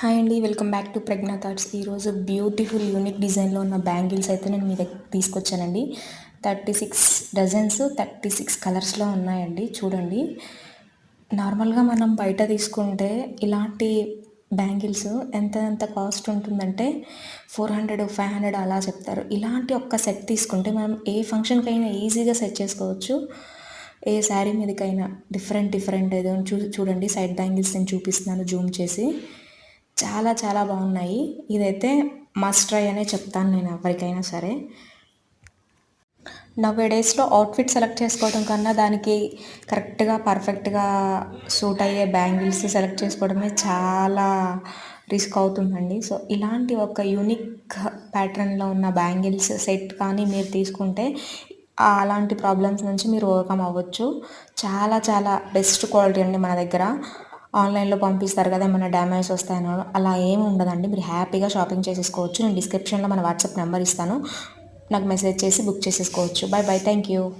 Hi అండి welcome back to Pragna thoughts. ఈరోజు beautiful unique డిజైన్లో ఉన్న బ్యాంగిల్స్ అయితే నేను మీ దగ్గర తీసుకొచ్చానండి. Thirty six dozens thirty six కలర్స్లో ఉన్నాయండి చూడండి. నార్మల్గా మనం బయట తీసుకుంటే ఇలాంటి బ్యాంగిల్స్ ఎంత ఎంత కాస్ట్ ఉంటుందంటే ఫోర్ హండ్రెడ్ ఫైవ్ హండ్రెడ్ అలా చెప్తారు. ఇలాంటి ఒక్క సెట్ తీసుకుంటే మనం ఏ ఫంక్షన్కైనా ఈజీగా సెట్ చేసుకోవచ్చు. ఏ శారీ మీదకైనా డిఫరెంట్ డిఫరెంట్ ఏదో చూ చూడండి. సైడ్ బ్యాంగిల్స్ నేను చూపిస్తున్నాను జూమ్ చేసి. చాలా చాలా బాగున్నాయి. ఇదైతే మస్ట్ ట్రై అనే చెప్తాను నేను ఎవరికైనా సరే. నవ్వే డేస్లో అవుట్ఫిట్ సెలెక్ట్ చేసుకోవడం కన్నా దానికి కరెక్ట్గా పర్ఫెక్ట్గా సూట్ అయ్యే బ్యాంగిల్స్ సెలెక్ట్ చేసుకోవడమే చాలా రిస్క్ అవుతుందండి. సో ఇలాంటి ఒక యూనిక్ ప్యాటర్న్లో ఉన్న బ్యాంగిల్స్ సెట్ కానీ మీరు తీసుకుంటే అలాంటి ప్రాబ్లమ్స్ నుంచి మీరు ఓవర్కమ్ అవ్వచ్చు. చాలా చాలా బెస్ట్ క్వాలిటీ అండి మన దగ్గర. ఆన్లైన్లో పంపిస్తారు కదా ఏమైనా డ్యామేజ్ వస్తాయనో అలా ఏమి ఉండదండి. మీరు హ్యాపీగా షాపింగ్ చేసేసుకోవచ్చు. నేను డిస్క్రిప్షన్లో మన వాట్సాప్ నెంబర్ ఇస్తాను. నాకు మెసేజ్ చేసి బుక్ చేసేసుకోవచ్చు. Bye bye thank you.